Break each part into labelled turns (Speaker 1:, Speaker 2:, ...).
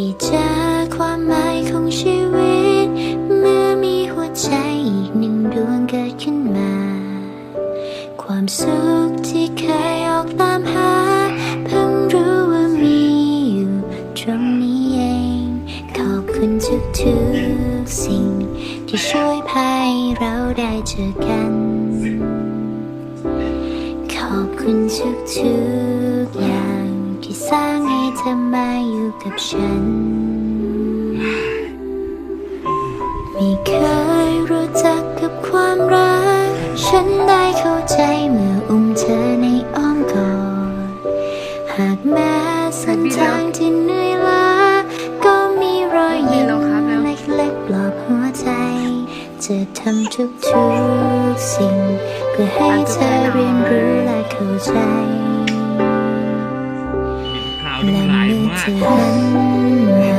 Speaker 1: ได้เจอความหมายของชีวิต เมื่อมีหัวใจอีกหนึ่งดวงเกิดขึ้นมา ความสุขที่เคยออกตามหา เพิ่งรู้ว่ามีอยู่ตรงนี้เอง ขอบคุณทุกๆสิ่ง ที่ช่วยพาให้เราได้เจอกัน ขอบคุณทุกๆอย่าง ที่สร้างให้เธอมาอยู่กับฉัน ไม่เคยรู้จักกับความรัก ฉันได้เข้าใจเมื่ออุ้มเธอในอ้อมกอด หากแม้เส้นทางที่เหนื่อยล้า ก็มีรอยยิ้มเล็กๆปลอบหัวใจ จะทำทุกๆสิ่ง เพื่อให้เธอเรียนรู้และเข้าใจ มื่อ
Speaker 2: มา
Speaker 1: เธ
Speaker 2: ก
Speaker 1: อหันมา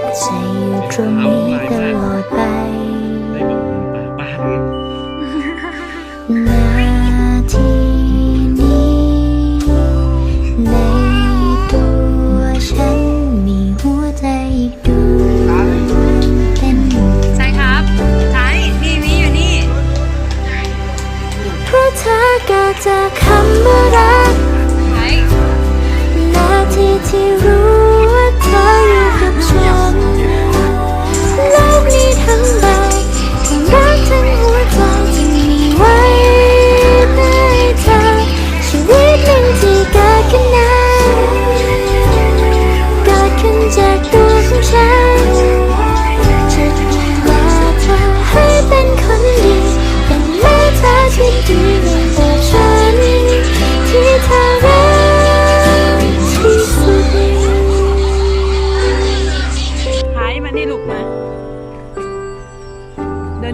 Speaker 1: ก็จะอยู่ตรงนี้ตลอดไป
Speaker 2: ได้บอกป้าป้า
Speaker 1: นาทีนี้ในตัวฉันมีหัวใจอีกดวงเต้น
Speaker 3: ใช่ครับใช่นี่มีอยู่นี่
Speaker 1: เพราะเธอเกิดจากคำว่ารัก
Speaker 3: ใช่
Speaker 1: นาทีที่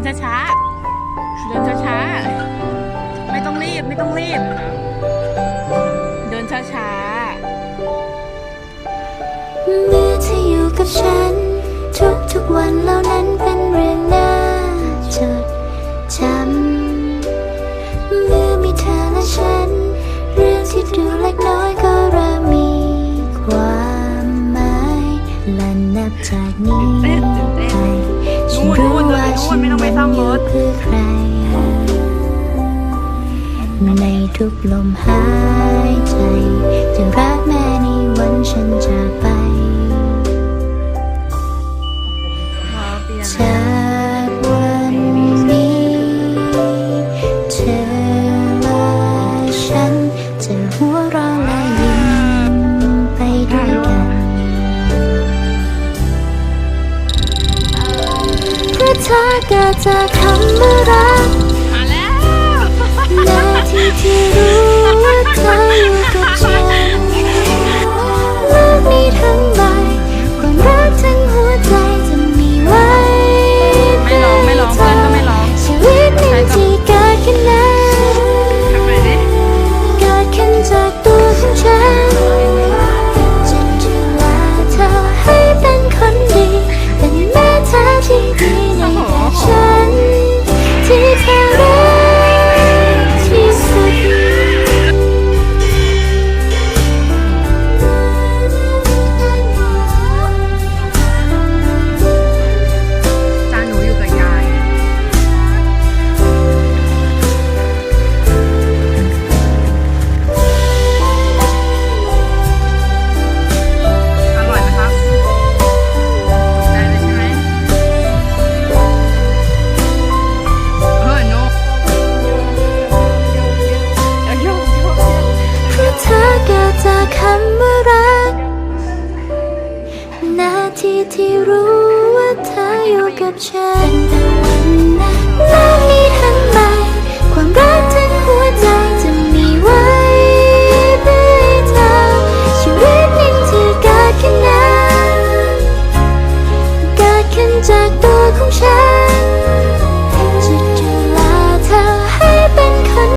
Speaker 1: นช้า
Speaker 3: ๆ เดินช้าๆ ไม่ต้องรีบไม่ต้องรีบ เดินช้า
Speaker 1: เมื่อเธออยู่กับฉัน ทุกทุกๆวันเหล่านั้นเป็นเรื่องน่าจดจำ เมื่อมีเธอและฉัน เรื่องที่ดูเล็กน้อยก็เริ่มมีความหมายและนับจากนี้ไปฉันรู้ ว่าฉันนั้อยู่เพื่อใครในทุกลมหายใจ จะรักแม้ในวันฉันจากไปจากวันนี้เธอและฉันจะหัวเราะ อเกิดจากคำว่ารัก
Speaker 3: มาแล้ว
Speaker 1: นาทีที่รู้ว่าเธออยู่กับฉัน ที่รู้ว่าเธออ
Speaker 3: ยู่กับ
Speaker 1: ฉันโลกนี้ทั้งใบความรักทั้งหัวใจจะมีไว้เพื่อเธอชีวิตหนึ่งที่เกิดขึ้นนั้นเกิดขึ้นจากตัวของฉัน